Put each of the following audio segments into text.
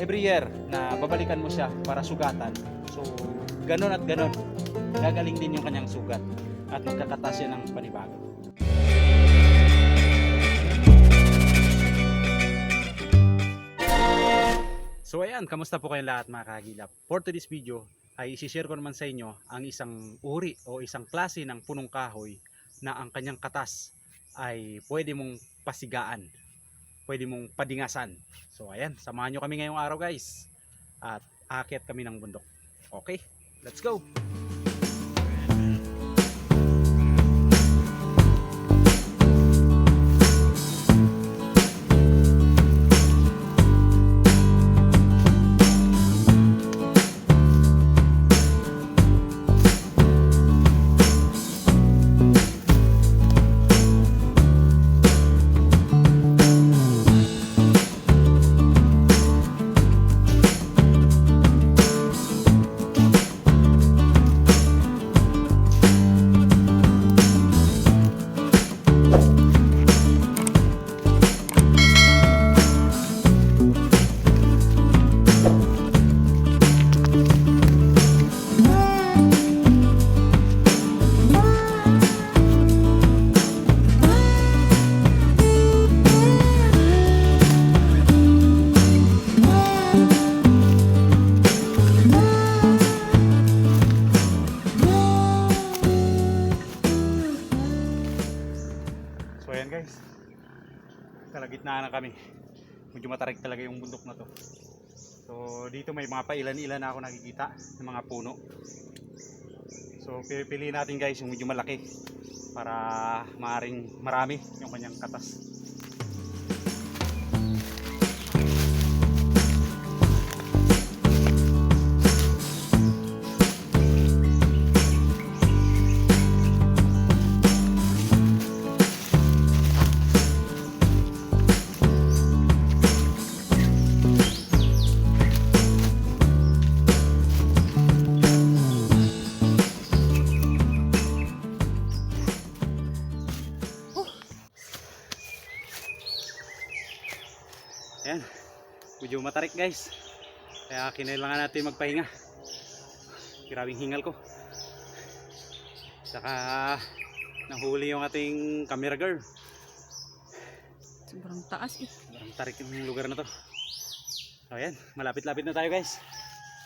every year na babalikan mo siya para sugatan. So, ganun at ganun. Gagaling din yung kanyang sugat at magkakatas siya ng panibago. So ayan, kamusta po kayong lahat mga kagilap? For today's video ay isi-share ko naman sa inyo ang isang uri o isang klase ng punong kahoy na ang kanyang katas ay pwede mong pasigaan, pwede mong padingasan. So ayan, samahan nyo kami ngayong araw guys at aakyat kami ng bundok. Okay, let's go! Kalagitnaan na kami. Medyo matarik talaga yung bundok na to. So dito may mga pailan-ilan na ako nakikita ng mga puno. So pipiliin natin guys yung medyo malaki para maaring marami yung kanyang katas. Matarik guys. Kaya kinailangan natin magpahinga. Grabing hingal ko. Saka nahuli yung ating camera girl. Sobrang taas eh. Sobrang tarik yung lugar na to. So ayan, malapit-lapit na tayo guys.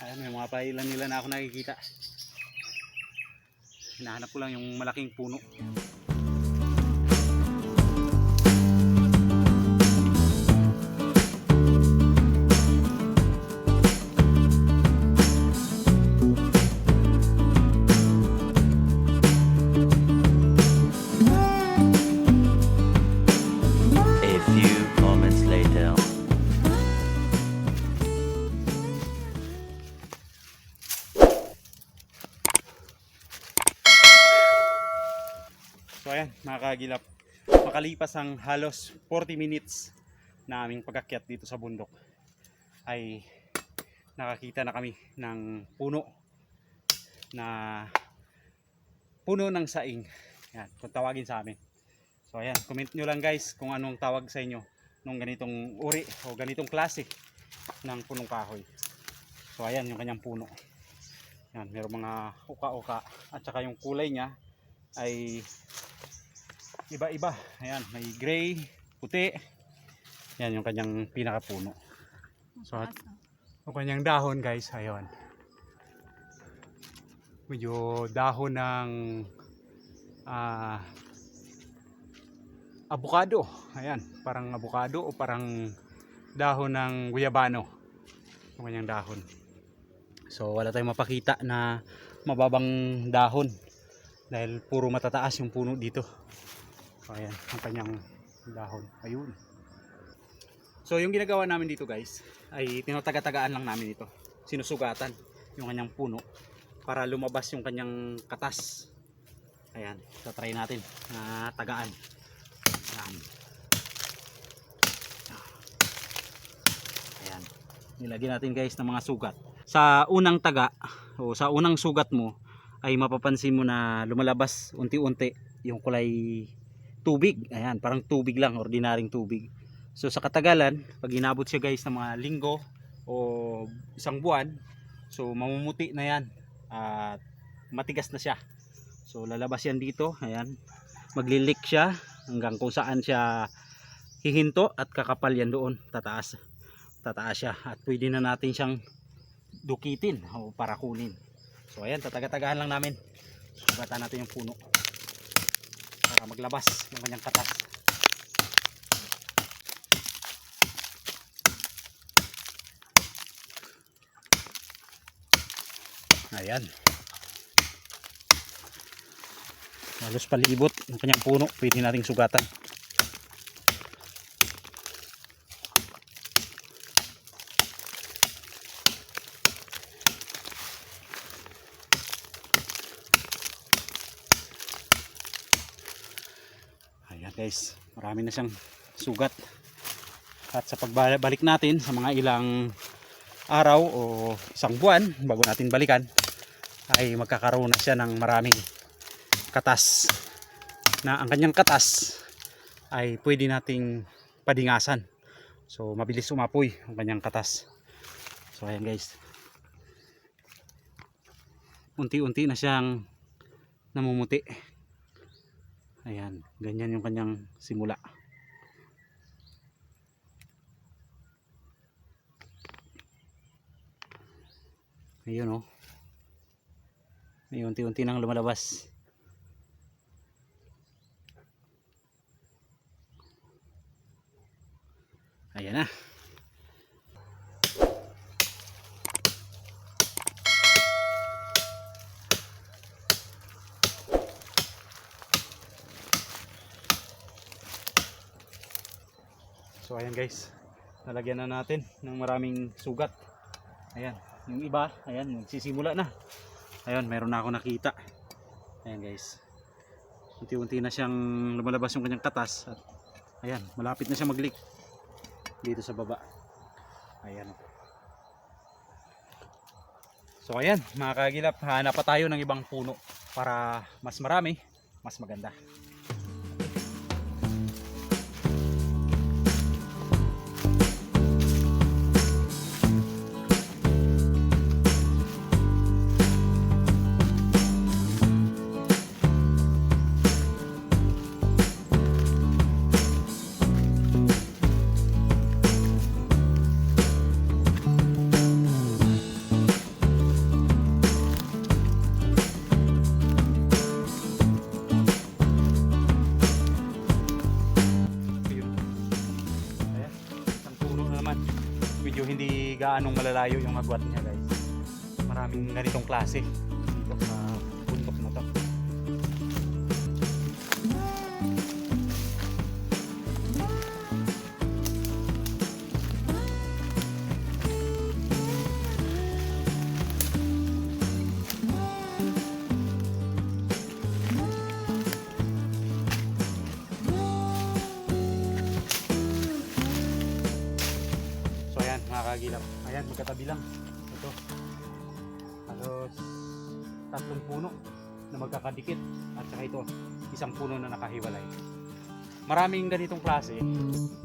Ayan, may mga pailan nila na ako nakikita. Hinahanap ko lang yung malaking puno. So ayan, mga kagilap. Makalipas ang halos 40 minutes na aming pagakyat dito sa bundok ay nakakita na kami ng puno na puno ng saing. Yan, kung tawagin sa amin. So ayan, comment nyo lang guys kung anong tawag sa inyo nung ganitong uri o ganitong klase ng punong kahoy. So ayan yung kanyang puno. Yan, mayroong mga uka-uka at saka yung kulay niya ay iba-iba. Ayan, may gray, puti. Yan yung kanyang pinakapuno. So, at-. Yung kanyang dahon guys, ayun. Medyo dahon ng ah avocado. Ayan, parang avocado o parang dahon ng guyabano. Yung kanyang dahon. So wala tayong mapakita na mababang dahon dahil puro matataas yung puno dito. So ayan, ang kanyang dahon. Ayun. So yung ginagawa namin dito guys ay tinataga-tagaan lang namin ito. Sinusugatan yung kanyang puno para lumabas yung kanyang katas. Ayan, so try natin na tagaan. Ayan. Ayan. Nilagyan natin guys ng mga sugat. Sa unang taga o sa unang sugat mo ay mapapansin mo na lumalabas unti-unti yung kulay tubig. Ayan, parang tubig lang, ordinaryong tubig. So sa katagalan, pag inabot siya guys ng mga linggo o isang buwan, so mamumuti na yan at matigas na siya. So lalabas yan dito, ayan. Maglilik siya hanggang kung saan siya hihinto at kakapal yan doon, tataas. Tataas siya at pwede na natin siyang dukitin o para kunin. So ayan, tataga-tagahan lang namin. Sugatan natin yung puno para maglabas ng kanyang katas. Ayan. Halos palibot ng kanyang puno. Pwede nating sugatan. Ayan guys. Marami na siyang sugat. At sa pagbalik natin sa mga ilang araw o isang buwan bago natin balikan ay magkakaroon na siya ng maraming katas. Na ang kanyang katas ay pwede nating padingasan. So mabilis umapoy ang kanyang katas. So ayan guys. Unti-unti na siyang namumuti ayan ganyan yung kanyang simula. Ayun oh. May unti-unti nang lumalabas. Ayan na ayan guys. Nalagyan na natin ng maraming sugat. Ayan. Yung iba ayan nagsisimula na. Ayun meron na ako nakita. Ayan guys. Unti-unti na siyang lumalabas yung kanyang katas at ayan malapit na siya mag-leak dito sa baba. Ayan. So ayan mga kagilap hanap pa tayo ng ibang puno para mas marami mas maganda Hindi gaanong malalayo yung agwat niya guys. Maraming ganitong klase magkatabi lang. Ito. Halos tatlong puno na magkakadikit. At saka ito, isang puno na nakahiwalay. Maraming ganitong klase.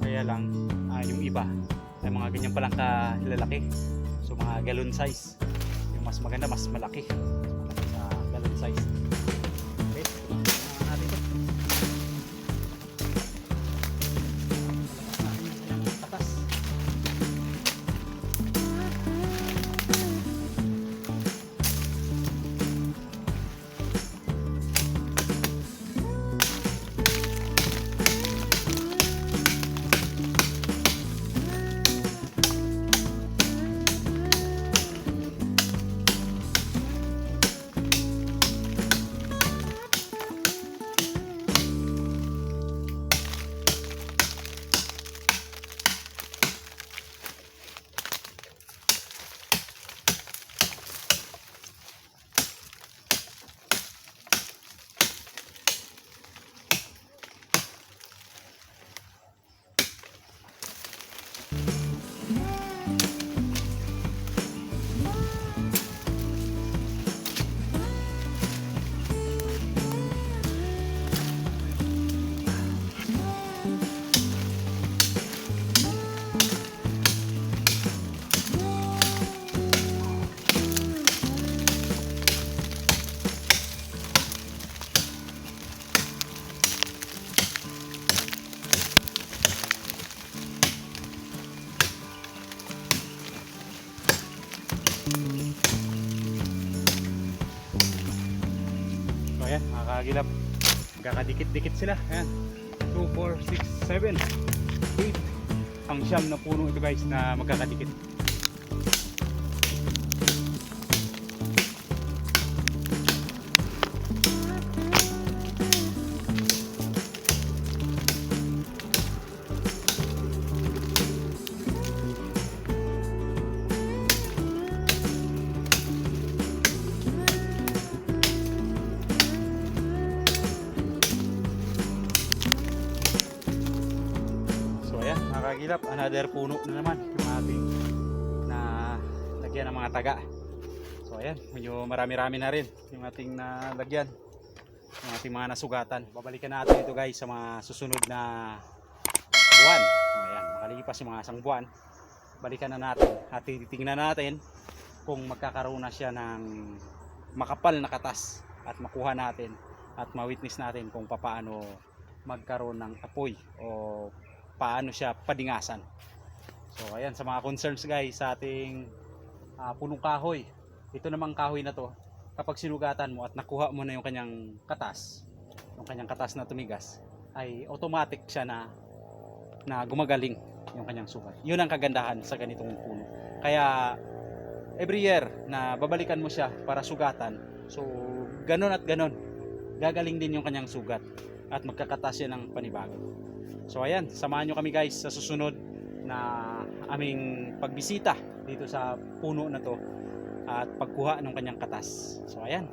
Kaya lang, ah, yung iba, ay mga ganyan palang kalalaki. So mga gallon size. Yung mas maganda, mas malaki. Sa gallon size. So ayan, mga kagilap. Kakadikit-dikit sila. Ayan. 2, 4, 6, 7, 8. Ang siyam na puno guys na magkakadikit. Nakakagilap. Another puno na naman yung ating na lagyan ng mga taga. So ayan, medyo marami-rami na rin yung ating nalagyan. Yung ating mga nasugatan. Babalikan natin ito guys sa mga susunod na buwan. So ayan, makalipas yung mga isang buwan. Balikan na natin at titingnan natin kung magkakaroon na siya ng makapal na katas at makuha natin at ma-witness natin kung paano magkaroon ng apoy o paano siya padingasan. So ayan sa mga concerns guys sa ating ah, punong kahoy. Ito namang kahoy na to, kapag sinugatan mo at nakuha mo na yung kanyang katas, yung kanyang katas na tumigas, ay automatic siya na na gumagaling yung kanyang sugat. Yun ang kagandahan sa ganitong puno. Kaya every year na babalikan mo siya para sugatan, so ganon at ganon, gagaling din yung kanyang sugat at magkakatas siya ng panibago. So ayan, samahan nyo kami guys sa susunod na aming pagbisita dito sa puno na to at pagkuha ng kanyang katas. So ayan.